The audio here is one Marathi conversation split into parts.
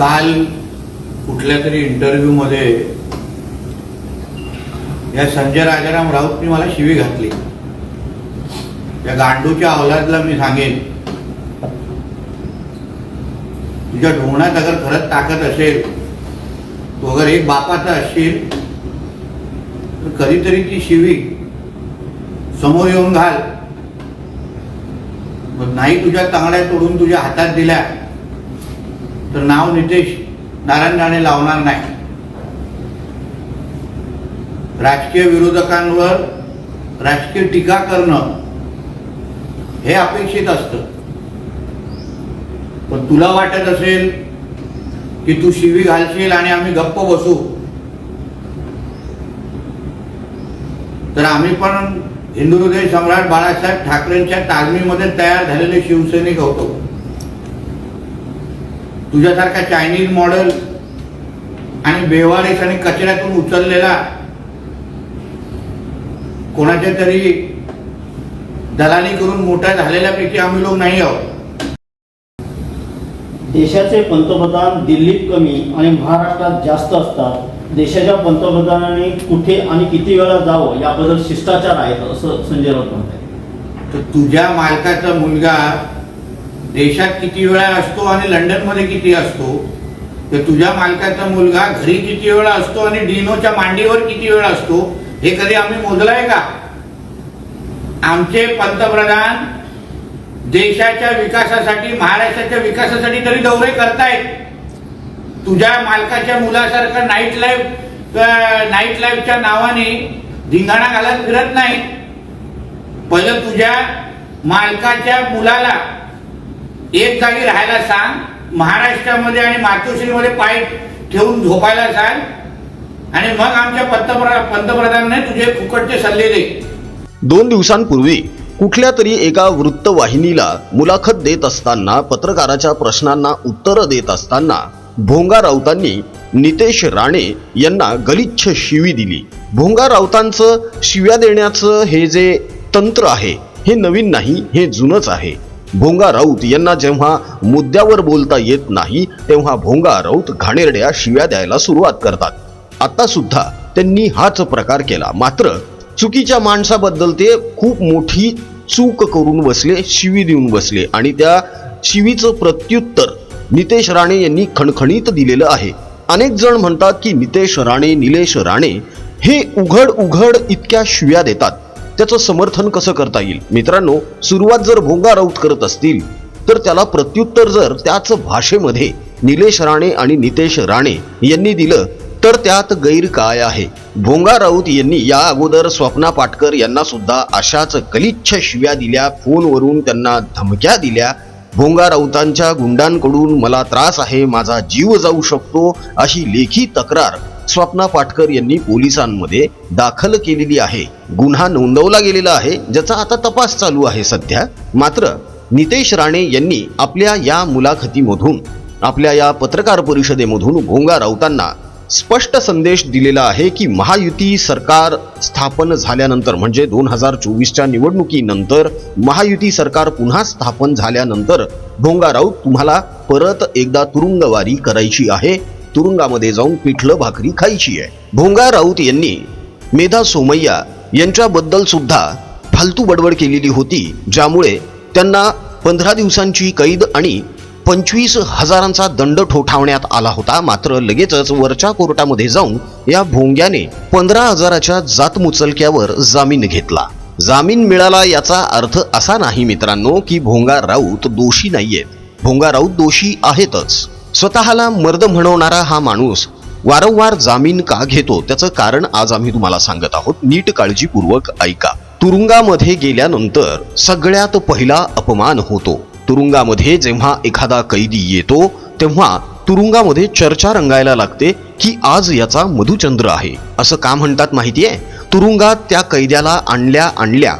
काल कुठल्या तरी इंटरव्ह्यूमध्ये या संजय राजाराम राऊतनी मला शिवी घातली. त्या गांडूच्या अवलादला मी सांगेन. तुझ्या ढोंगणात अगर खरंच ताकद असेल तू अगर एक बापाचा असशील तर कधीतरी ती शिवी समोर येऊन घाल. मग नाही तुझ्या तांगड्या तोडून तुझ्या हातात दिल्या. तर नाव नितेश नारायण राणे लावणार नाही. राजकीय विरोधकांवर राजकीय टीका करणं हे अपेक्षित असतं. पण तुला वाटत असेल की तू शिवी घालशील आणि आम्ही गप्प बसू? तर आम्ही पण हिंदू हृदय सम्राट बाळासाहेब ठाकरेंच्या तालमीमध्ये तयार झालेले शिवसैनिक होतो. तुझ्यासारखा चायनीज मॉडेल आणि बेवारीस आणि कचऱ्यातून उचललेला कोणाच्या तरी दलाली करून मोठ्या झालेल्यापैकी आम्ही लोक नाही आहोत. देशाचे पंतप्रधान दिल्लीत कमी आणि महाराष्ट्रात जास्त असतात. देशाच्या पंतप्रधानांनी कुठे आणि किती वेळा जावं याबद्दल शिष्टाचार आहेत असं संजय राऊत म्हणतात. तर तुझ्या मालकाचा मुलगा देशात किती वेळा असतो आणि लंडनमध्ये किती असतो? तर तुझ्या मालकाचा मुलगा घरी किती वेळा असतो आणि डिनोच्या मांडीवर किती वेळा असतो? हे कधी आम्ही मोजलंय का? आमचे पंतप्रधान देशाच्या विकासासाठी महाराष्ट्राच्या विकासासाठी तरी दौरे करतायत. तुझ्या मालकाच्या मुलासारखं नाईट लाईफ नाईट लाईफच्या नावाने धिंगाणा घालत फिरत नाही. पहिलं तुझ्या मालकाच्या मुलाला एक जागी राहायला सांग महाराष्ट्रामध्ये आणि मातोश्रीमध्ये पाय ठेवून झोपायला सांग आणि मग आमच्या पंतप्रधान पंतप्रधानाने तुझे फुकटचे सल्ले दे. दोन दिवसांपूर्वी कुठल्या तरी एका वृत्तवाहिनीला मुलाखत देत असताना पत्रकाराच्या प्रश्नांना उत्तरं देत असताना भोंगा राऊतांनी नितेश राणे यांना गलिच्छ शिवी दिली. भोंगा राऊतांचं शिव्या देण्याचं हे जे तंत्र आहे हे नवीन नाही हे जुनंच आहे. भोंगा राऊत यांना जेव्हा मुद्द्यावर बोलता येत नाही तेव्हा भोंगा राऊत घाणेरड्या शिव्या द्यायला सुरुवात करतात. आता सुद्धा त्यांनी हाच प्रकार केला. मात्र चुकीच्या माणसाबद्दल ते खूप मोठी चूक करून बसले शिवी देऊन बसले आणि त्या शिवीचं प्रत्युत्तर नितेश राणे यांनी खणखणीत दिलेलं आहे. अनेक जण म्हणतात की नितेश राणे निलेश राणे हे उघड उघड इतक्या शिव्या देतात. त्याचं समर्थन कसं करता येईल? मित्रांनो सुरुवात जर भोंगा राऊत करत असतील तर त्याला प्रत्युत्तर जर त्याच भाषेमध्ये निलेश राणे आणि नितेश राणे यांनी दिलं तर त्यात गैर काय आहे? भोंगा राऊत यांनी या अगोदर स्वप्ना पाटकर यांना सुद्धा अशाच गलिच्छ शिव्या दिल्या फोनवरून त्यांना धमक्या दिल्या भोंगा राऊतांच्या गुंडांकडून मला त्रास आहे माझा जीव जाऊ शकतो अशी लेखी तक्रार स्वप्ना पाटकर यांनी पोलिसांमध्ये दाखल केलेली आहे. गुन्हा नोंदवला गेलेला आहे ज्याचा आता तपास चालू आहे सध्या. मात्र नितेश राणे यांनी आपल्या या मुलाखतीमधून आपल्या या पत्रकार परिषदेमधून भोंगा राऊतांना स्पष्ट संदेश दिलेला आहे की महायुती सरकार स्थापन झाल्यानंतर म्हणजे दोन हजार चोवीसच्या निवडणुकीनंतर महायुती सरकार पुन्हा स्थापन झाल्यानंतर भोंगा राऊत तुम्हाला परत एकदा तुरुंगवारी करायची आहे. तुरुंगामध्ये जाऊन पिठलं भाकरी खायची आहे. भोंगा राऊत यांनी मेधा सोमय्या यांच्याबद्दल सुद्धा फालतू बडबड केलेली होती ज्यामुळे त्यांना पंधरा दिवसांची कैद आणि पंचवीस हजारांचा दंड ठोठावण्यात आला होता. मात्र लगेचच वरच्या कोर्टामध्ये जाऊन या भोंग्याने पंधरा हजाराच्या जातमुचलक्यावर जामीन घेतला. जामीन मिळाला याचा अर्थ असा नाही मित्रांनो की भोंगा राऊत दोषी नाहीयेत. भोंगा राऊत दोषी आहेतच. स्वतःला मर्द म्हणवणारा हा माणूस वारंवार जामीन का घेतो? त्याचं कारण आज आम्ही तुम्हाला सांगत आहोत. नीट काळजीपूर्वक ऐका. तुरुंगामध्ये गेल्यानंतर सगळ्यात पहिला अपमान होतो. तुरुंगामध्ये जेव्हा एखादा कैदी येतो तेव्हा तुरुंगामध्ये चर्चा रंगायला लागते की आज याचा मधुचंद्र आहे. असं का म्हणतात माहिती आहे तुरुंगात त्या कैद्याला आणल्या आणल्या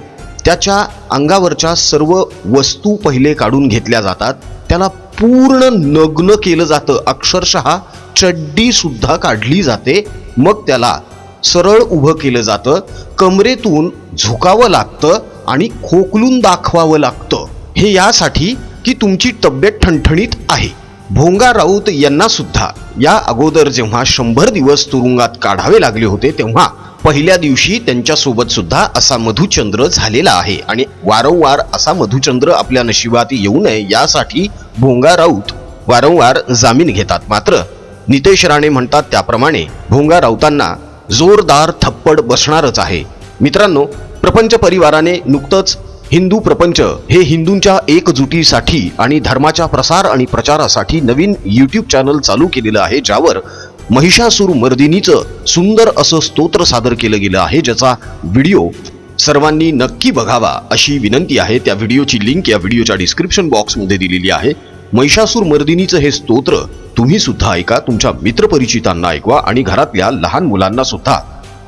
त्याच्या अंगावरच्या सर्व वस्तू पहिले काढून घेतल्या जातात. त्याला पूर्ण नग्न केलं जातं. अक्षरशः चड्डी सुद्धा काढली जाते. मग त्याला सरळ उभं केलं जातं. कमरेतून झुकावं लागतं आणि खोकलून दाखवावं लागतं. हे यासाठी की तुमची तब्येत ठणठणीत आहे. भोंगा राऊत यांना सुद्धा या अगोदर जेव्हा शंभर दिवस तुरुंगात काढावे लागले होते तेव्हा पहिल्या दिवशी त्यांच्यासोबत सुद्धा असा मधुचंद्र झालेला आहे. आणि वारंवार असा मधुचंद्र आपल्या नशिबात येऊ नये यासाठी भोंगा राऊत वारंवार जामीन घेतात. मात्र नितेश राणे म्हणतात त्याप्रमाणे भोंगा राऊतांना जोरदार थप्पड बसणारच आहे. मित्रांनो प्रपंच परिवाराने नुकतंच हिंदू प्रपंच हे हिंदूंच्या एकजुटीसाठी आणि धर्माच्या प्रसार आणि प्रचारासाठी नवीन यूट्यूब चॅनल चालू केलेलं आहे ज्यावर महिषासूर मर्दिनीचं सुंदर असं स्तोत्र सादर केलं गेलं आहे ज्याचा व्हिडिओ सर्वांनी नक्की बघावा अशी विनंती आहे. त्या व्हिडिओची लिंक या व्हिडिओच्या डिस्क्रिप्शन बॉक्समध्ये दिलेली आहे. महिषासूर मर्दिनीचं हे स्तोत्र तुम्ही सुद्धा ऐका तुमच्या मित्रपरिचितांना ऐकवा आणि घरातल्या लहान मुलांना सुद्धा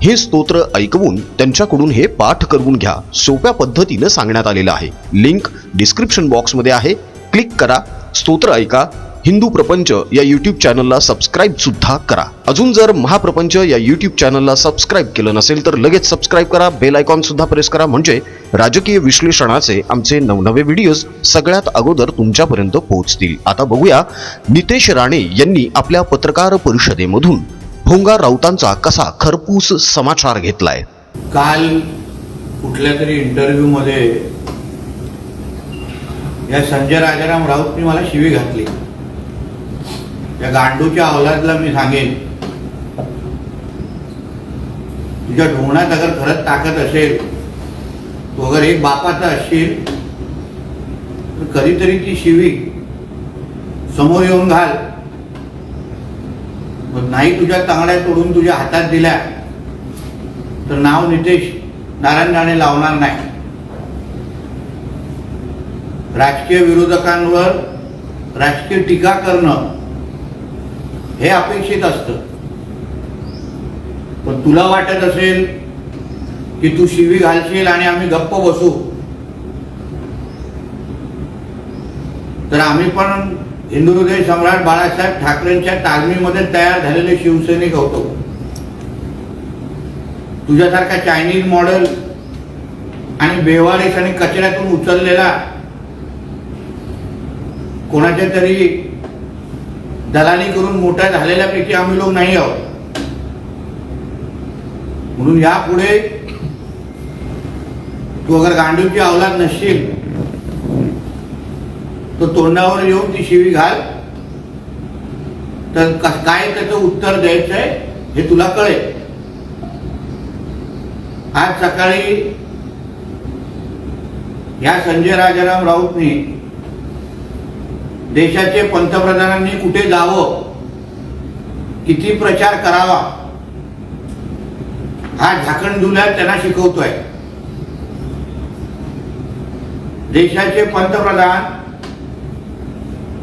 हे स्तोत्र ऐकवून त्यांच्याकडून हे पाठ करून घ्या. सोप्या पद्धतीनं सांगण्यात आलेलं आहे. लिंक डिस्क्रिप्शन बॉक्समध्ये आहे. क्लिक करा स्तोत्र ऐका हिंदू प्रपंच या यूट्यूब चॅनलला सबस्क्राईब सुद्धा करा. अजून जर महाप्रपंच या यूट्यूब चॅनलला सबस्क्राईब केलं नसेल तर लगेच सबस्क्राईब करा. बेल आयकॉन सुद्धा प्रेस करा. म्हणजे राजकीय विश्लेषणाचे आमचे नवनवे व्हिडिओज सगळ्यात अगोदर तुमच्यापर्यंत पोहोचतील. आता बघूया नितेश राणे यांनी आपल्या पत्रकार परिषदेमधून भोंगा राऊतांचा कसा खरपूस समाचार घेतलाय. काल कुठल्या तरी इंटरव्ह्यू मध्ये या संजय राजाराम राऊतनी मला शिवी घातली. त्या गांडूच्या अवलादला मी सांगेन. तुझ्या ढोंगणात अगर खरंच ताकद असेल तू अगर एक बापाचा असशील तर कधीतरी ती शिवी समोर येऊन घाल. मग नाही तुझ्या तांगड्या तोडून तुझ्या हातात दिल्या तर नाव नितेश नारायण राणे लावणार नाही. राजकीय विरोधकांवर राजकीय टीका करणं हे अपेक्षित असतं. पण तुला वाटत असेल की तू शिवी घालशील आणि आम्ही गप्प बसू? तर आम्ही पण हिंदू हृदय सम्राट बाळासाहेब ठाकरेंच्या तालमीमध्ये तयार झालेले शिवसैनिक होतो. तुझ्यासारखा चायनीज मॉडेल आणि बेवारीस आणि कचऱ्यातून उचललेला कोणाच्या तरी दलाली करून मोठ्या झालेल्यापैकी आम्ही लोक नाही आहोत. म्हणून यापुढे तू अगर गांडूची अवलाद नसशील तर तोंडावर येऊन ती शिवी घाल. तर काय त्याचं उत्तर द्यायचंय हे तुला कळेल. आज सकाळी या संजय राजाराम राऊतने देशाचे पंतप्रधानांनी कुठे जावं? किती प्रचार करावा? हा झाकणझुल्या त्यांना शिकवतोय. देशाचे पंतप्रधान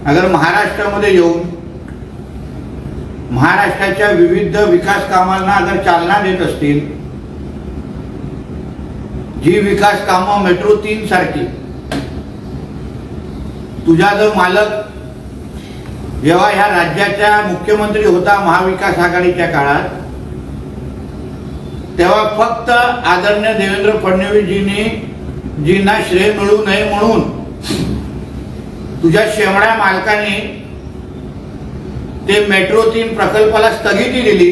अगर महाराष्ट्रामध्ये येऊन महाराष्ट्राच्या विविध विकास कामांना अगर चालना देत असतील जी विकास कामं मेट्रो तीन सारखी तुझा जो मालक जेव्हा ह्या राज्याचा मुख्यमंत्री होता महाविकास आघाडीच्या काळात तेव्हा फक्त आदरणीय देवेंद्र फडणवीसजींनी जींना श्रेय मिळू नये म्हणून तुझ्या शेमड्या मालकाने ते मेट्रो तीन प्रकल्पाला स्थगिती दिली.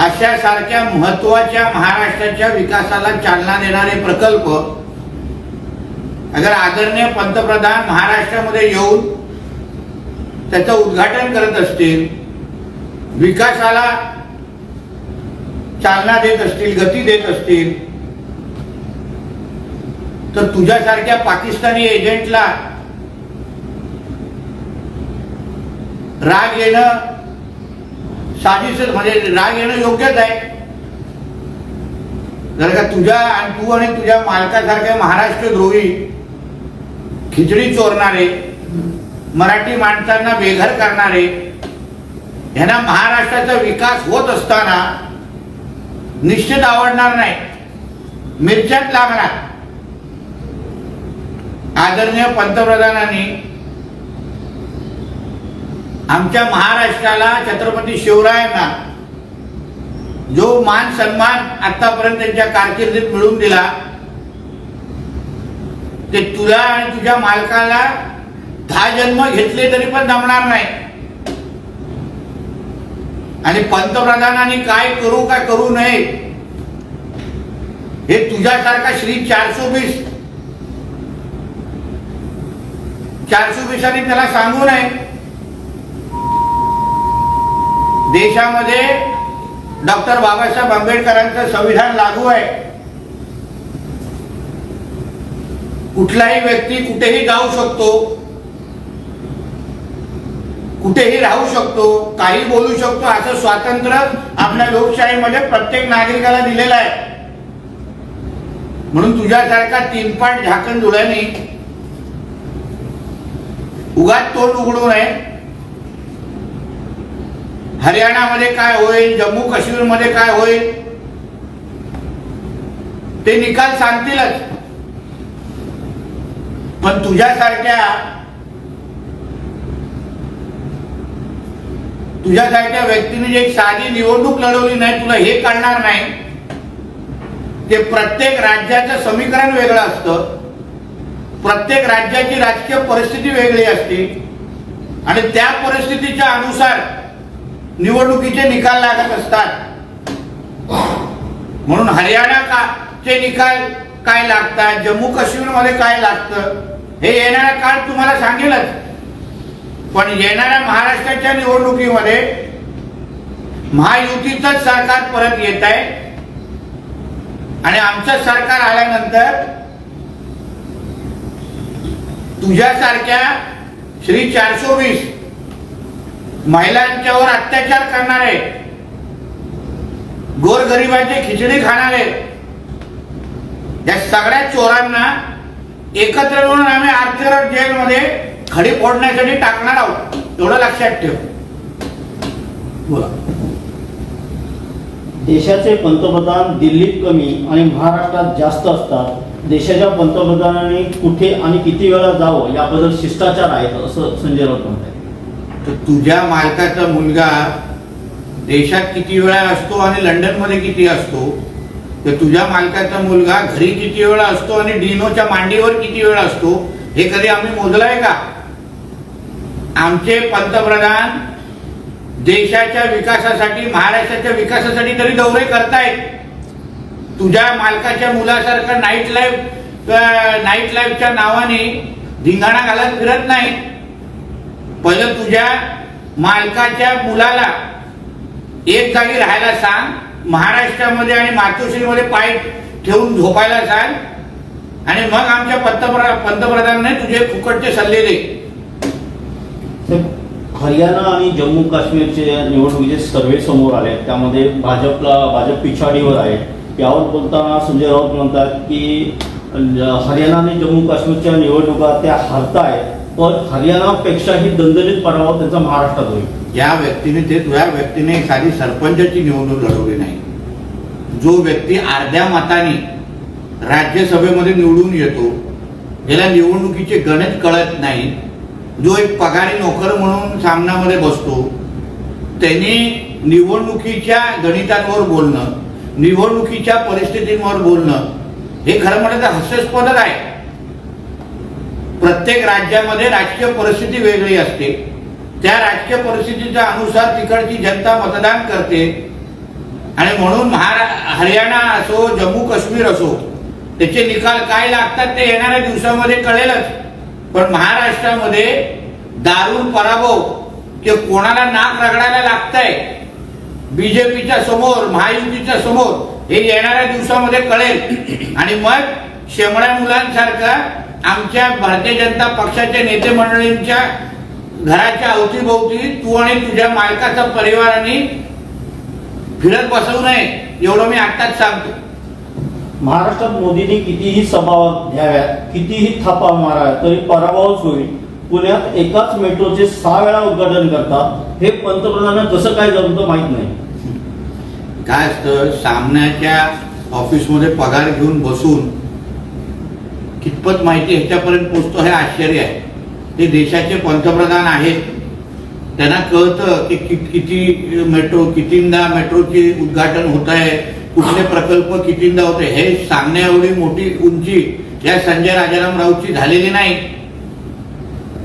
अशा सारख्या महत्त्वाच्या महाराष्ट्राच्या विकासाला चालना देणारे प्रकल्प अगर आदरणीय पंतप्रधान महाराष्ट्रामध्ये येऊन त्याचं उद्घाटन करत असतील विकासाला चालना देत असतील गती देत असतील तर तुझ्यासारख्या पाकिस्तानी एजंटला राग येणं साजिश म्हणजे राग येणं योग्यच आहे. जर का तुझ्या आणि तू आणि तुझ्या मालकासारख्या महाराष्ट्र द्रोही खिचडी चोरणारे मराठी माणसांना बेघर करणारे यांना महाराष्ट्राचा विकास होत असताना निश्चित आवडणार नाही. मिरच्यात लागणार. आदरणीय पंतप्रधानांनी आमच्या महाराष्ट्राला छत्रपती शिवरायांना जो मान सन्मान आतापर्यंत त्यांच्या कारकिर्दीत मिळवून दिला ते तुला आणि तुझ्या मालकाला दहा जन्म घेतले तरी पण जमणार नाही. आणि पंतप्रधानांनी काय करू काय करू नये हे तुझ्यासारखा श्री चारशे वीस चारशे वीसांनी त्याला सांगू नये. देशामध्ये डॉक्टर बाबासाहेब आंबेडकरांचं संविधान लागू आहे. कुठलाही व्यक्ती कुठेही जाऊ शकतो कुठेही राहू शकतो काही बोलू शकतो असं स्वातंत्र्य आपल्या लोकशाहीमध्ये प्रत्येक नागरिकाला दिलेलं आहे. म्हणून तुझ्यासारखा तीनपाट झाकण डोळ्याने उगाच तोंड उघडू नये. हरियाणामध्ये काय होईल जम्मू काश्मीरमध्ये काय होईल ते निकाल सांगतीलच. पण तुझ्यासारख्या तुझ्यासारख्या व्यक्तीने जे एक साधी निवडणूक लढवली नाही तुला हे कळणार नाही. ते प्रत्येक राज्याचं समीकरण वेगळं असतं. प्रत्येक राज्याची राजकीय परिस्थिती वेगळी असते. आणि त्या परिस्थितीच्या अनुसार निवडणुकीचे निकाल लागत असतात. म्हणून हरियाणा का चे निकाल काय लागतात? जम्मू काश्मीरमध्ये काय लागतं? हे येणारा काळ तुम्हाला सांगेलच. पण येणाऱ्या महाराष्ट्राच्या निवडणुकीमध्ये महायुतीचंच सरकार परत येत आहे. आणि आमचं सरकार आल्यानंतर तुझ्यासारख्या श्री चारशे वीस महिलांच्यावर अत्याचार करणारे गोरगरिबांची खिचडी खाणारे या सगळ्या चोरांना एकत्र मिळून आम्ही आरतीरथ जेलमध्ये खडी फोडण्यासाठी टाकणार आहोत. एवढं लक्षात ठेव. बोला. देशाचे पंतप्रधान दिल्लीत कमी आणि महाराष्ट्रात जास्त असतात. देशाच्या पंतप्रधानांनी कुठे आणि किती वेळा जावं याबद्दल शिष्टाचार आहेत असं संजय राऊत म्हणतात. तर तुझ्या मालकाचा मुलगा देशात किती वेळा असतो आणि लंडनमध्ये किती असतो? तर तुझ्या मालकाचा मुलगा घरी किती वेळा असतो आणि डिनोच्या मांडीवर किती वेळ असतो हे कधी आम्ही मोजलंय का? आमचे पंतप्रधान देशाच्या विकासासाठी महाराष्ट्राच्या विकासासाठी तरी दौरे करतायत. तुझ्या मालकाच्या मुलासारखं नाईट लाईफ नाईट लाईफच्या नावाने धिंगाणा घालत फिरत नाही. पहिलं तुझ्या मालकाच्या मुलाला एक जागी राहायला सांग महाराष्ट्रामध्ये आणि मातोश्रीमध्ये पाय ठेवून झोपायला सांग आणि मग आमच्या पंतप्रधान पंतप्रधानाने तुझे फुकटचे सल्ले दे. हरियाणा आणि जम्मू काश्मीरचे निवडणुकीचे सर्वे समोर आले. त्यामध्ये भाजपला भाजप पिछाडीवर आहे. यावर बोलताना संजय राऊत म्हणतात की हरियाणा आणि जम्मू काश्मीरच्या निवडणुका त्या हरतायत. पण हरियाणापेक्षाही दणदणीत पराभव त्यांचा महाराष्ट्रात होईल. ज्या व्यक्तीने ते तुझ्या व्यक्तीने एखादी सरपंचाची निवडणूक लढवली नाही. जो व्यक्ती अर्ध्या मताने राज्यसभेमध्ये निवडून येतो ज्याला निवडणुकीचे गणित कळत नाही जो एक पगारी नोकर म्हणून सामनामध्ये बसतो त्यांनी निवडणुकीच्या गणितांवर बोलणं निवडणुकीच्या परिस्थितींवर बोलणं हे खरं म्हटलं तर हास्यास्पदच आहे. प्रत्येक राज्यामध्ये राजकीय परिस्थिती वेगळी असते. त्या राजकीय परिस्थितीच्या अनुसार तिकडची जनता मतदान करते. आणि म्हणून महारा हरियाणा असो जम्मू काश्मीर असो त्याचे निकाल काय लागतात ते येणाऱ्या दिवसामध्ये कळेलच. पण महाराष्ट्रामध्ये दारुण पराभव की कोणाला नाक रगडायला लागतंय बीजेपीच्या समोर महायुतीच्या समोर हे येणाऱ्या दिवसामध्ये कळेल. आणि मग शेमड्या मुलांसारखं आमच्या भारतीय जनता पक्षाच्या नेते मंडळींच्या घराच्या अवतीभोवती तू आणि तुझ्या मालकाचा परिवाराने फिरत बसवू नये एवढं मी आत्ताच सांगतो. महाराष्ट्रात मोदींनी कितीही सभा घ्याव्या कितीही थापा मारा तरी पराभवच होईल. पुण्यात एकाच मेट्रोचे सहा वेळा उद्घाटन करतात हे पंतप्रधानांना कसं काय जमतं माहीत नाही. काय असतं सामन्याच्या ऑफिसमध्ये पगार घेऊन बसून कितपत माहिती ह्याच्यापर्यंत पोचतो हे आश्चर्य आहे. ते देशाचे पंतप्रधान आहेत. त्यांना कळतं की कि- किती मेट्रो कितींदा मेट्रोचे उद्घाटन होत आहे कुठले प्रकल्प कितींदा होते हे सांगण्या एवढी मोठी उंची या संजय राजाराम राऊतची झालेली नाही.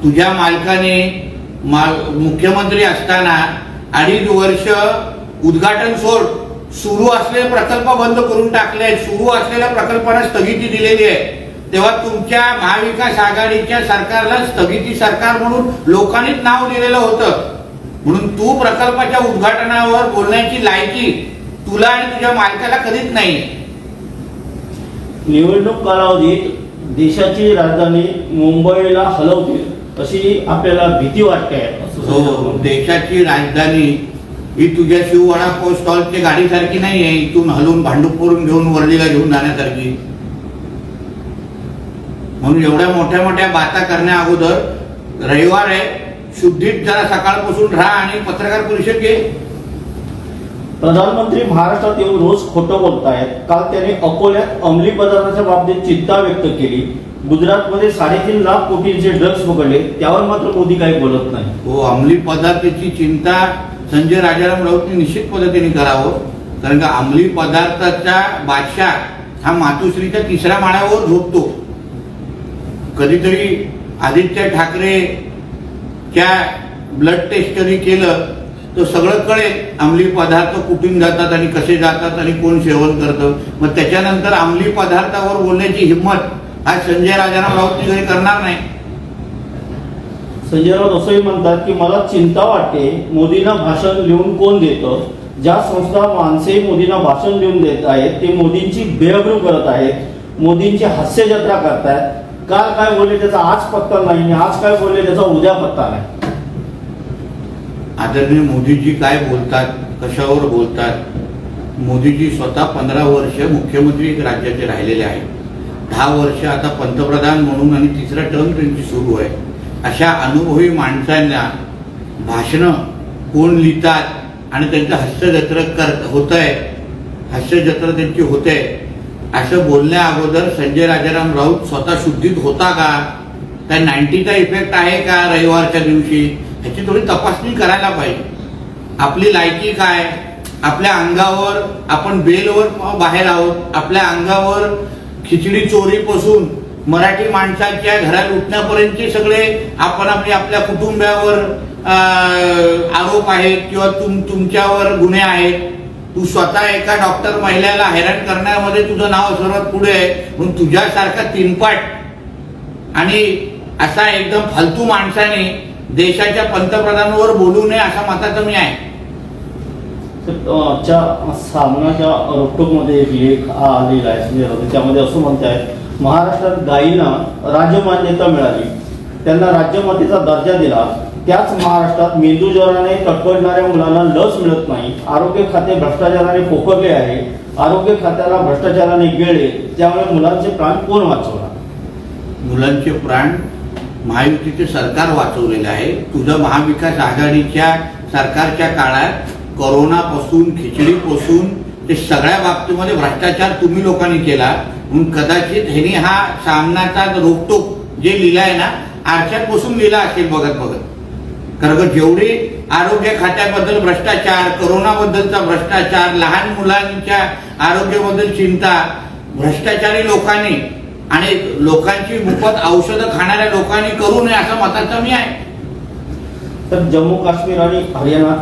तुझ्या मालकाने माल मुख्यमंत्री असताना अडीच वर्ष उद्घाटन सोड सुरू असलेले प्रकल्प बंद करून टाकले आहेत सुरू असलेल्या प्रकल्पांना स्थगिती दिलेली आहे. तेव्हा तुमच्या महाविकास आघाडीच्या सरकारला स्थगिती सरकार म्हणून लोकांनीच नाव दिलेलं होतं. म्हणून तू प्रकल्पाच्या उद्घाटनावर बोलण्याची लायकी तुला आणि तुझ्या मालकाला कधीच नाही. निवडणूक कालावधीत देशाची राजधानी मुंबईला हलवतील अशी आपल्याला भीती वाटते. हो देशाची राजधानी ही तुझ्या शिववाडा पोस्ट स्टॉलची गाडीसारखी नाही आहे इथून हलवून भांडूपवरून घेऊन वर्लीला घेऊन जाण्यासारखी. म्हणून एवढ्या मोठ्या मोठ्या बाता करण्या अगोदर रविवार आहे. शुद्धीत जरा सकाळपासून राहा आणि पत्रकार परिषद घे. प्रधानमंत्री महाराष्ट्रात येऊन रोज खोटं बोलतायत. काल त्यांनी अकोल्यात अंमली पदार्थाच्या बाबतीत चिंता व्यक्त केली. गुजरातमध्ये साडेतीन लाख कोटींचे ड्रग्ज पकडले त्यावर मात्र मोदी काही बोलत नाही. हो अंमली पदार्थाची चिंता संजय राजाराम राऊतने निश्चित पद्धतीने करावं. कारण का अंमली पदार्थाचा बादशाह हा मातोश्रीच्या तिसऱ्या माळ्यावर झोपतो. कधीतरी आदित्य ठाकरेच्या ब्लड टेस्ट कधी केलं तर सगळं कळेल अंमली पदार्थ कुठून जातात आणि कसे जातात आणि कोण सेवन करतं. मग त्याच्यानंतर अंमली पदार्थावर बोलण्याची हिंमत हा संजय राजाराम राऊत काही करणार नाही. संजय राऊत असंही म्हणतात की मला चिंता वाटते मोदींना भाषण लिहून कोण देतं? ज्या संस्था माणसे मोदींना भाषण लिहून देत आहेत ते मोदींची बेअब्रू करत आहेत मोदींची हास्य जत्रा करतायत काल काय बोलले त्याचा आज पत्ता नाही आज काय बोलले त्याचा उद्या पत्ता नाही. आदरणीय मोदीजी काय बोलतात कशावर बोलतात? मोदीजी स्वतः पंधरा वर्ष मुख्यमंत्री राज्याचे राहिलेले आहेत. दहा वर्ष आता पंतप्रधान म्हणून आणि तिसरा टर्म त्यांची सुरू आहे. अशा अनुभवी माणसांना भाषणं कोण लिहितात आणि त्यांचं हास्यजत्र कर होत आहे हास्यजत्र त्यांची होते असं बोलण्या अगोदर संजय राजाराम राऊत स्वतः शुद्धीत होता का? त्या नाईन्टीचा इफेक्ट आहे का रविवारच्या दिवशी? ह्याची थोडी तपासणी करायला पाहिजे. आपली लायकी काय? आपल्या अंगावर आपण बेलवर बाहेर आहोत. आपल्या अंगावर खिचडी चोरीपासून मराठी माणसांच्या घरात उठण्यापर्यंतचे सगळे आपण आपले आपल्या कुटुंबावर आरोप आहेत किंवा तुम तुमच्यावर गुन्हे आहेत. तू स्वतः एका डॉक्टर महिलेला हैराण करण्यामध्ये तुझं नाव सर्वात पुढे आहे म्हणून तुझ्यासारखा तीनपाट आणि असा एकदम फालतू माणसाने देशाच्या पंतप्रधानावर बोलू नये असा मताचं मी आहे. आजच्या सामनाच्या रोकटोकमध्ये एक लेख हा आलेला आहे संजय राऊत त्यामध्ये असं म्हणतायत महाराष्ट्रात गायींना राज्यमान्यता मिळाली. त्यांना राज्यमातेचा दर्जा दिला. त्याच महाराष्ट्रात मेंदूज्वराने तडफडणाऱ्या मुलांना लस मिळत नाही आरोग्य खाते भ्रष्टाचाराने पोखरले आहे आरोग्य खात्याला भ्रष्टाचाराने गेले त्यामुळे मुलांचे प्राण कोण वाचवणार? मुलांचे प्राण महायुतीचे सरकार वाचवलेले आहे. तुझं महाविकास आघाडीच्या सरकारच्या काळात करोनापासून खिचडीपासून ते सगळ्या बाबतीमध्ये भ्रष्टाचार तुम्ही लोकांनी केला. म्हणून कदाचित ह्यांनी हा सामनाचा रोकटोक जे लिहिलाय ना आरशात बसून लिहिला असेल बघत बघत. कारण का जेवढे आरोग्य खात्याबद्दल भ्रष्टाचार करोनाबद्दलचा भ्रष्टाचार लहान मुलांच्या आरोग्याबद्दल चिंता भ्रष्टाचारी लोकांनी आणि लोकांची मुफत औषधं खाणाऱ्या लोकांनी करू नये असं मताचं मी आहे. तर जम्मू काश्मीर आणि हरियाणा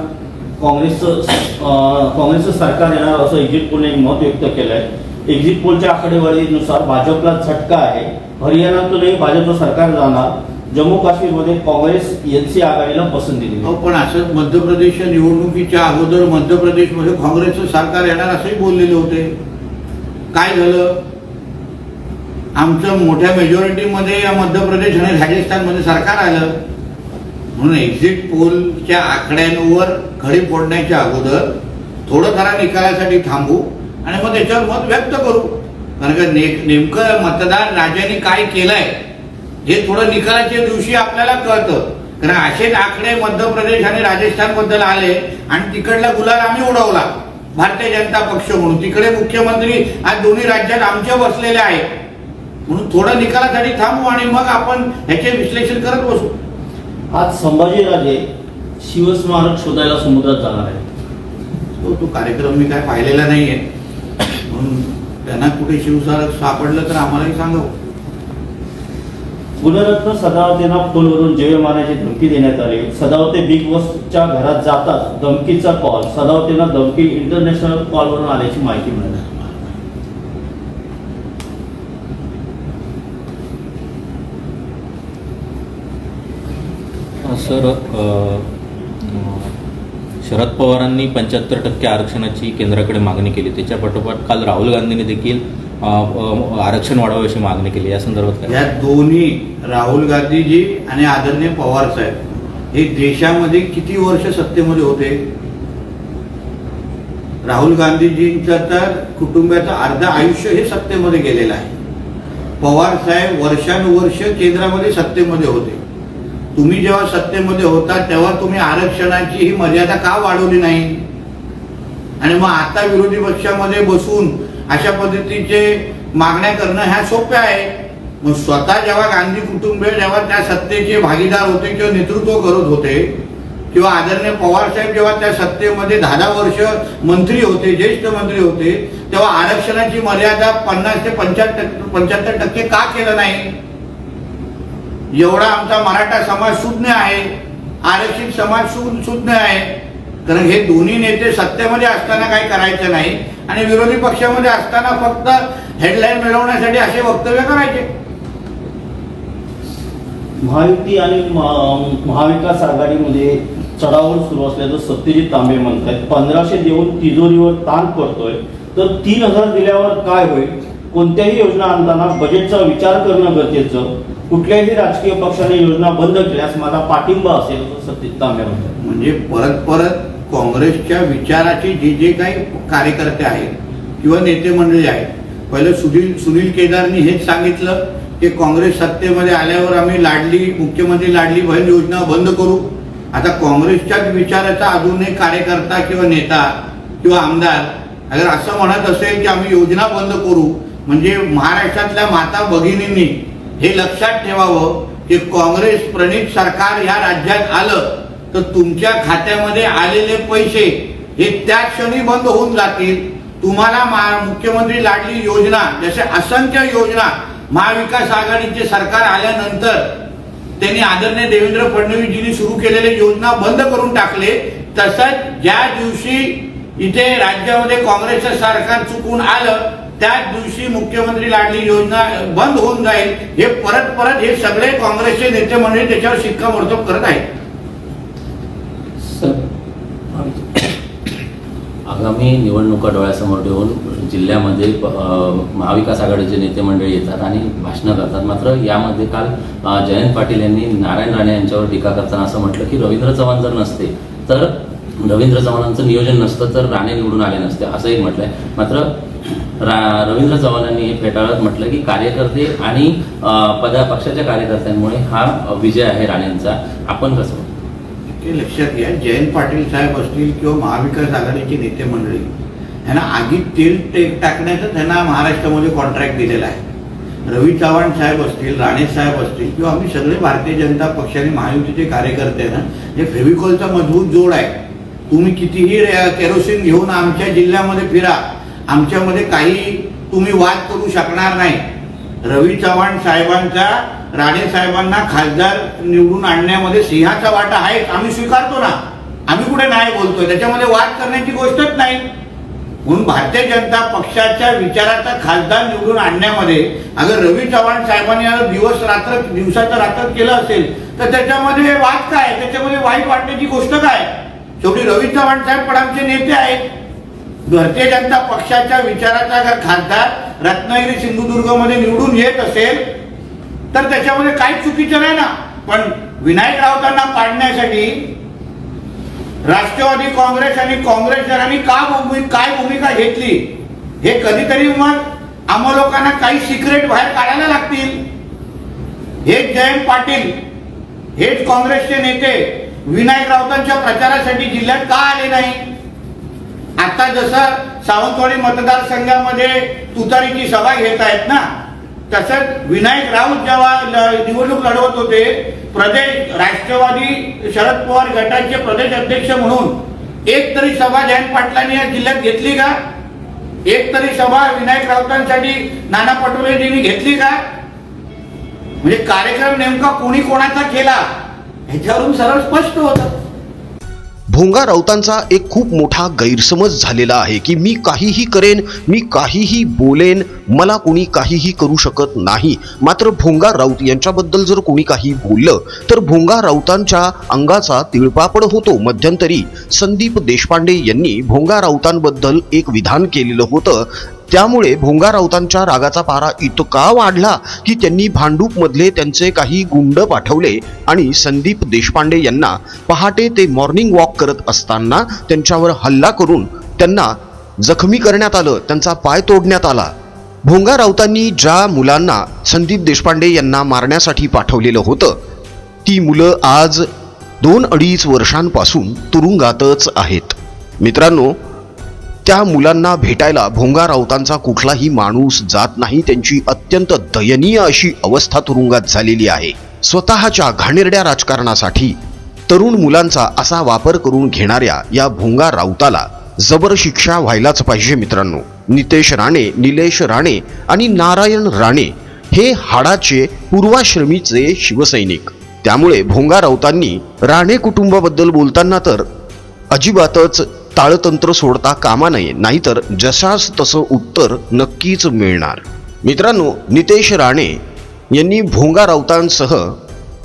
काँग्रेसचं काँग्रेस काँग्रेसचं सरकार येणार असं एक्झिट पोलने एक मत व्यक्त केलं आहे एक्झिट पोलच्या आकडेवारीनुसार भाजपला झटका आहे. हरियाणातूनही भाजपचं सरकार जाणार. जम्मू काश्मीरमध्ये काँग्रेस एनसी आघाडीला पसंती दिली. पण असंच मध्य प्रदेशच्या निवडणुकीच्या अगोदर मध्य प्रदेशमध्ये काँग्रेसचं सरकार येणार असंही बोललेले होते. काय झालं? आमचं मोठ्या मेजॉरिटीमध्ये या मध्य प्रदेश आणि राजस्थानमध्ये सरकार आलं. म्हणून एक्झिट पोलच्या आकड्यांवर खडी फोडण्याच्या अगोदर थोडं जरा निकालासाठी थांबू आणि मग त्याच्यावर मत व्यक्त करू. कारण का ने नेमकं मतदार राजाने काय केलंय? हे थोडं निकालाच्या दिवशी आपल्याला कळतं. कारण असेच आकडे मध्य प्रदेश आणि राजस्थानबद्दल आले आणि तिकडला गुलाल आम्ही उडवला. भारतीय जनता पक्ष म्हणून. तिकडे मुख्यमंत्री आज दोन्ही राज्यात आमच्या बसलेले आहेत. म्हणून थोडं निकालासाठी थांबू आणि मग आपण ह्याचे विश्लेषण करत बसू. आज संभाजीराजे शिवस्मारक शोधायला समुद्रात जाणार आहे तो तो कार्यक्रम मी काय पाहिलेला नाहीये. म्हणून त्यांना कुठे शिवसारक सापडलं तर आम्हालाही सांगावं. गुणरत्न सदावतेंना फोनवरून जेवे मारण्याची धमकी देण्यात आली सदावते बिग बॉसच्या घरात जातात धमकीचा कॉल सदावतेंना धमकी इंटरनॅशनल कॉलवरून आल्याची माहिती मिळाली सर शरद पवारांनी पंच्याहत्तर टक्के आरक्षणाची केंद्राकडे मागणी केली. त्याच्या पाठोपाठ काल राहुल गांधींनी देखील आरक्षण वाढावं अशी मागणी केली. या संदर्भात या दोन्ही राहुल गांधीजी आणि आदरणीय पवार साहेब हे देशामध्ये किती वर्ष सत्तेमध्ये होते? राहुल गांधीजींचं तर कुटुंबाचं अर्ध आयुष्य हे सत्तेमध्ये गेलेलं आहे. पवार साहेब वर्षानुवर्ष केंद्रामध्ये सत्तेमध्ये होते. तुम्ही जेव्हा सत्तेमध्ये होता तेव्हा तुम्ही आरक्षणाची ही मर्यादा का वाढवली नाही? आणि मग आता विरोधी पक्षामध्ये बसून अशा पद्धतीचे मागण्या करणं ह्या सोप्या आहे मग स्वतः जेव्हा गांधी कुटुंबीय जेव्हा त्या सत्तेचे भागीदार होते किंवा नेतृत्व करत होते किंवा आदरणीय पवार साहेब जेव्हा त्या सत्तेमध्ये दहा दहा वर्ष मंत्री होते ज्येष्ठ मंत्री होते तेव्हा आरक्षणाची मर्यादा पन्नास ते पंच्याहत्तर पंच्याहत्तर टक्के का केलं नाही? एवढा आमचा मराठा समाज सुज्ञ आहे. आरक्षित समाज सु- सुज्ञ आहे. कारण हे दोन्ही नेते सत्तेमध्ये असताना काही करायचं नाही. आणि विरोधी पक्षामध्ये असताना फक्त हेडलाईन मिळवण्यासाठी असे वक्तव्य करायचे. महायुती आणि महाविकास आघाडीमध्ये चढाओढ सुरू असल्याचं सत्यजित तांबे म्हणतात पंधराशे देऊन तिजोरीवर ताण पडतोय. तर तीन हजार दिल्यावर काय होईल? कोणत्याही योजना आणताना बजेटचा विचार करणं गरजेचं. कुठल्याही राजकीय पक्षाने योजना बंद केल्यास माझा पाठिंबा असेल असं सत्यजित तांबे म्हणतात. म्हणजे परत परत काँग्रेसच्या विचाराचे जे जे काही कार्यकर्ते आहेत किंवा नेते मंडळी आहेत पहिले सुनील सुनील केदारनी हेच सांगितलं की काँग्रेस सत्तेमध्ये आल्यावर आम्ही लाडली मुख्यमंत्री लाडली बहीण योजना बंद करू. आता काँग्रेसच्याच विचाराचा अजूनही कार्यकर्ता किंवा नेता किंवा आमदार अगर असं म्हणत असेल की आम्ही योजना बंद करू म्हणजे महाराष्ट्रातल्या माता भगिनींनी हे लक्षात ठेवावं की काँग्रेस प्रणित सरकार ह्या राज्यात आलं. तर तुमच्या खात्यामध्ये आलेले पैसे हे त्या क्षणी बंद होऊन जातील. तुम्हाला मुख्यमंत्री लाडली योजना जसे असंख्य योजना महाविकास आघाडीचे सरकार आल्यानंतर त्यांनी आदरणीय देवेंद्र फडणवीसजींनी सुरू केलेले योजना बंद करून टाकले. तसंच ज्या दिवशी इथे राज्यामध्ये काँग्रेसचं सरकार चुकून आलं त्याच दिवशी मुख्यमंत्री लाडली योजना बंद होऊन जाईल. हे परत परत हे सगळे काँग्रेसचे नेते मंडळी त्याच्यावर शिक्कामोर्तब करत आहेत. आगामी निवडणुका डोळ्यासमोर ठेवून जिल्ह्यामध्ये महाविकास आघाडीचे नेते मंडळी येतात आणि भाषणं करतात. मात्र यामध्ये काल जयंत पाटील यांनी नारायण राणे यांच्यावर टीका करताना असं म्हटलं की रवींद्र चव्हाण जर नसते तर रवींद्र चव्हाणांचं नियोजन नसतं तर राणे निवडून आले नसते असंही म्हटलंय. मात्र रा रवींद्र चव्हाणांनी हे फेटाळत म्हटलं की कार्यकर्ते आणि पदा पक्षाच्या कार्यकर्त्यांमुळे हा विजय आहे राणेंचा. आपण कसं हे लक्षात घ्या जयंत पाटील साहेब असतील किंवा महाविकास आघाडीचे नेते मंडळी यांना आगीत तेल टेक टाकण्याचं त्यांना महाराष्ट्रामध्ये कॉन्ट्रॅक्ट दिलेला आहे. रवी चव्हाण साहेब असतील राणे साहेब असतील किंवा आम्ही सगळे भारतीय जनता पक्षाने महायुतीचे कार्यकर्ते ना हे फेविकॉलचा मजबूत जोड आहे. तुम्ही कितीही केरोसिन घेऊन आमच्या जिल्ह्यामध्ये फिरा आमच्यामध्ये काही तुम्ही वाद करू शकणार नाही. रवी चव्हाण साहेबांचा राणे साहेबांना खासदार निवडून आणण्यामध्ये सिंहाचा वाटा आहे आम्ही स्वीकारतो ना. आम्ही कुठे नाही बोलतोय? त्याच्यामध्ये वाद करण्याची गोष्टच नाही. म्हणून भारतीय जनता पक्षाच्या विचाराचा खासदार निवडून आणण्यामध्ये अगर रवी चव्हाण साहेबांनी दिवस रात्र दिवसाचं रात्र केलं असेल तर त्याच्यामध्ये वाद काय? त्याच्यामध्ये वाईट वाटण्याची गोष्ट काय? शेवटी रवी चव्हाण साहेब पण आमचे नेते आहेत. भारतीय जनता पक्षाच्या विचाराचा खासदार रत्नागिरी सिंधुदुर्गमध्ये निवडून येत असेल तर त्याच्यामध्ये काही चुकीचं नाही ना. पण विनायक राऊतांना पाडण्यासाठी राष्ट्रवादी काँग्रेस आणि काँग्रेसरांनी का काय भूमिका घेतली? हे कधीतरी मग आम्हा लोकांना काही सिक्रेट बाहेर काढायला लागतील. हेच जयंत पाटील हेच काँग्रेसचे नेते विनायक राऊतांच्या प्रचारासाठी जिल्ह्यात का आले नाही? आता जसं सावंतवाडी मतदारसंघामध्ये तुतारीची सभा घेत आहेत ना तसंच विनायक राऊत जेव्हा निवडणूक लढवत होते प्रदेश राष्ट्रवादी शरद पवार गटाचे प्रदेश अध्यक्ष म्हणून एक तरी सभा जयंत पाटलांनी या जिल्ह्यात घेतली का? एक तरी सभा विनायक राऊतांसाठी नाना पटोलेजींनी घेतली का? म्हणजे कार्यक्रम नेमका कोणी कोणाचा केला? ह्याच्यावरून सरळ स्पष्ट होतं. भोंगा राऊतांचा एक खूप मोठा गैरसमज झालेला आहे की मी काहीही करेन मी काहीही बोलेन मला कोणी काहीही करू शकत नाही. मात्र भोंगा राऊत यांच्याबद्दल जर कोणी काही बोललं तर भोंगा राऊतांच्या अंगाचा तिळपापड होतो. मध्यंतरी संदीप देशपांडे यांनी भोंगा राऊतांबद्दल एक विधान केलेलं होतं. त्यामुळे भोंगा राऊतांच्या रागाचा पारा इतका वाढला की त्यांनी भांडूपमधले त्यांचे काही गुंड पाठवले आणि संदीप देशपांडे यांना पहाटे ते मॉर्निंग वॉक करत असताना त्यांच्यावर हल्ला करून त्यांना जखमी करण्यात आलं त्यांचा पाय तोडण्यात आला. भोंगा राऊतांनी ज्या मुलांना संदीप देशपांडे यांना मारण्यासाठी पाठवलेलं होतं ती मुलं आज दोन अडीच वर्षांपासून तुरुंगातच आहेत. मित्रांनो त्या मुलांना भेटायला भोंगा राऊतांचा कुठलाही माणूस जात नाही त्यांची अत्यंत दयनीय अशी अवस्था तुरुंगात झालेली आहे. स्वतःच्या घाणेरड्या राजकारणासाठी तरुण मुलांचा असा वापर करून घेणाऱ्या या भोंगा राऊताला जबर शिक्षा व्हायलाच पाहिजे मित्रांनो. नितेश राणे निलेश राणे आणि नारायण राणे हे हाडाचे पूर्वाश्रमीचे शिवसैनिक. त्यामुळे भोंगा राऊतांनी राणे कुटुंबाबद्दल बोलताना तर अजिबातच ताळतंत्र सोडता कामा नये नाहीतर जशास तसं उत्तर नक्कीच मिळणार. मित्रांनो नितेश राणे यांनी भोंगा राऊतांसह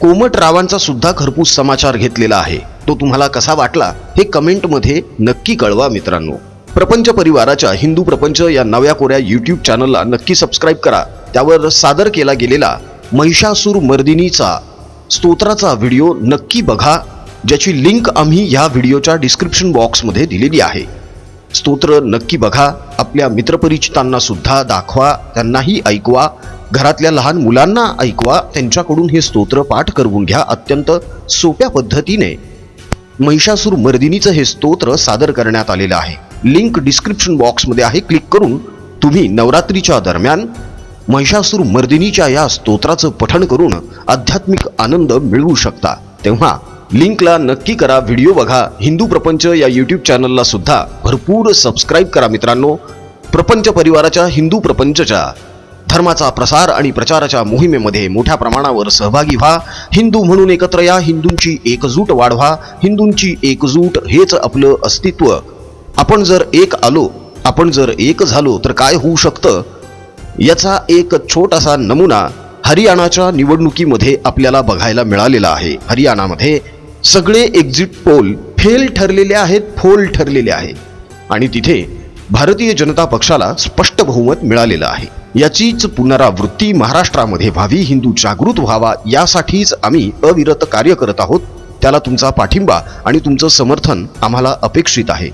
कोमट रावांचा सुद्धा खरपूस समाचार घेतलेला आहे. तो तुम्हाला कसा वाटला हे कमेंटमध्ये नक्की कळवा मित्रांनो. प्रपंच परिवाराच्या हिंदू प्रपंच या नव्या कोऱ्या यूट्यूब चॅनलला नक्की सबस्क्राईब करा. त्यावर सादर केला गेलेला महिषासूर मर्दिनीचा स्तोत्राचा व्हिडिओ नक्की बघा. ज्याची लिंक आम्ही ह्या व्हिडिओच्या डिस्क्रिप्शन बॉक्समध्ये दिलेली आहे. स्तोत्र नक्की बघा आपल्या मित्रपरिचितांना सुद्धा दाखवा त्यांनाही ऐकवा घरातल्या लहान मुलांना ऐकवा त्यांच्याकडून हे स्तोत्र पाठ करवून घ्या अत्यंत सोप्या पद्धतीने. महिषासूर मर्दिनीचं हे स्तोत्र सादर करण्यात आलेलं आहे. लिंक डिस्क्रिप्शन बॉक्समध्ये आहे क्लिक करून तुम्ही नवरात्रीच्या दरम्यान महिषासूर मर्दिनीच्या या स्तोत्राचं पठण करून आध्यात्मिक आनंद मिळवू शकता. तेव्हा लिंकला नक्की करा व्हिडिओ बघा. हिंदू प्रपंच या यूट्यूब चॅनलला सुद्धा भरपूर सबस्क्राईब करा मित्रांनो. प्रपंच परिवाराच्या हिंदू प्रपंचच्या. धर्माचा प्रसार आणि प्रचाराच्या मोहिमेमध्ये मोठ्या प्रमाणावर सहभागी व्हा. हिंदू म्हणून एकत्र या हिंदूंची एकजूट वाढवा. हिंदूंची एकजूट हेच आपलं अस्तित्व. आपण जर एक आलो आपण जर एक झालो तर काय होऊ शकतं? याचा एक छोटासा नमुना हरियाणाच्या निवडणुकीमध्ये आपल्याला बघायला मिळालेला आहे. हरियाणामध्ये सगळे एक्झिट पोल फेल ठरलेले आहेत फोल ठरलेले आहे. आणि तिथे भारतीय जनता पक्षाला स्पष्ट बहुमत मिळालेलं आहे. याचीच पुनरावृत्ती महाराष्ट्रामध्ये व्हावी हिंदू जागृत व्हावा यासाठीच आम्ही अविरत कार्य करत आहोत. त्याला तुमचा पाठिंबा आणि तुमचं समर्थन आम्हाला अपेक्षित आहे.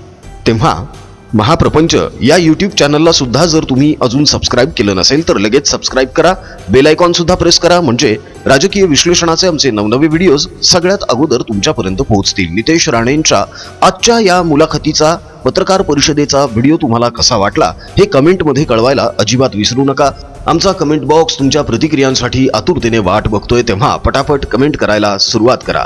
तेव्हा महाप्रपंच या यूट्यूब चॅनलला सुद्धा जर तुम्ही अजून सबस्क्राईब केलं नसेल तर लगेच सबस्क्राईब करा. बेल आयकॉन सुद्धा प्रेस करा. म्हणजे राजकीय विश्लेषणाचे आमचे नवनवे व्हिडिओज सगळ्यात अगोदर तुमच्यापर्यंत पोहोचतील. नितेश राणेंच्या आजच्या या मुलाखतीचा पत्रकार परिषदेचा व्हिडिओ तुम्हाला कसा वाटला हे कमेंटमध्ये कळवायला अजिबात विसरू नका. आमचा कमेंट बॉक्स तुमच्या प्रतिक्रियांसाठी आतुरतेने वाट बघतोय तेव्हा पटापट कमेंट करायला सुरुवात करा.